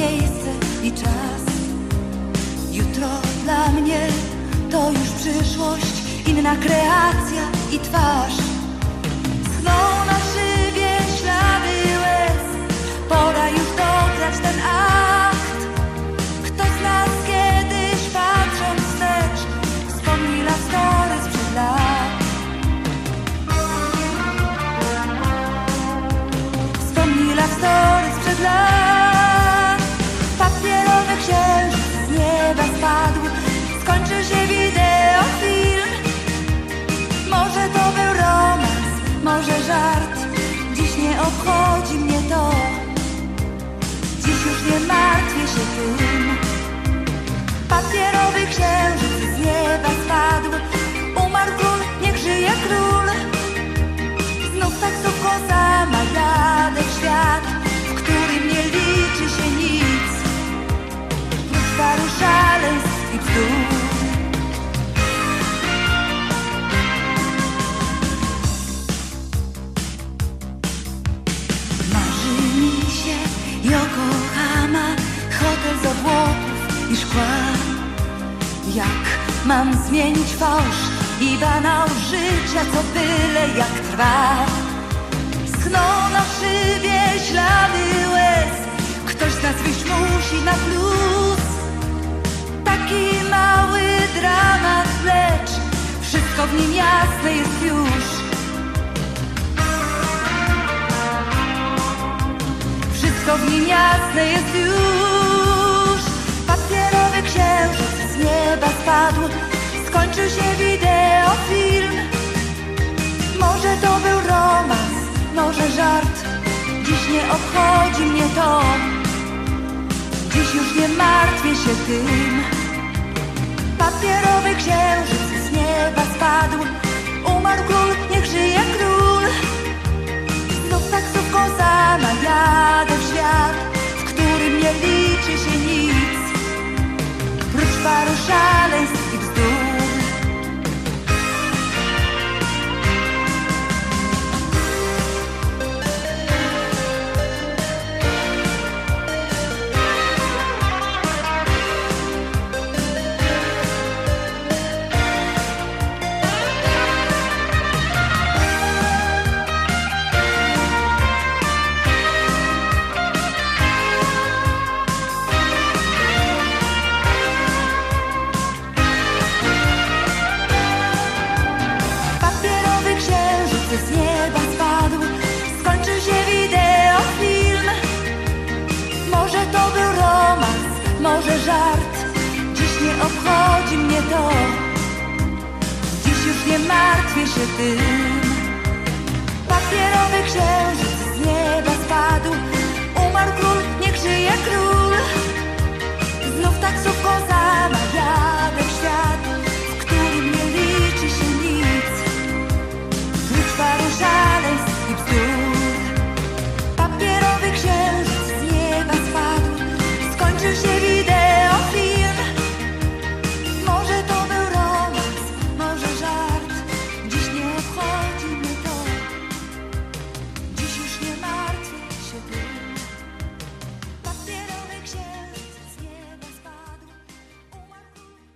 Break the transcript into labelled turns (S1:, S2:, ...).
S1: miejsce i czas. Jutro dla mnie to już przyszłość, inna kreacja i twarz. Znowu może żart. Dziś nie obchodzi mnie to. Dziś już nie martwię się tym. Papierowy księżyc Jak mam zmienić fałsz i banał życia Co byle jak trwa. Schną na szybie ślady łez. Ktoś z nas wyjść musi na plus. Taki mały dramat, lecz Wszystko w nim jasne jest już. Wszystko w nim jasne jest już nieba spadł Skończył się wideofilm. Może to był romans, może żart. Dziś nie obchodzi mnie to. Dziś już nie martwię się tym. Papierowy księżyc żart Dziś nie obchodzi mnie to. Dziś już nie martwię się tym. Papierowy księżyc z nieba spadł. Umarł król, niech żyje król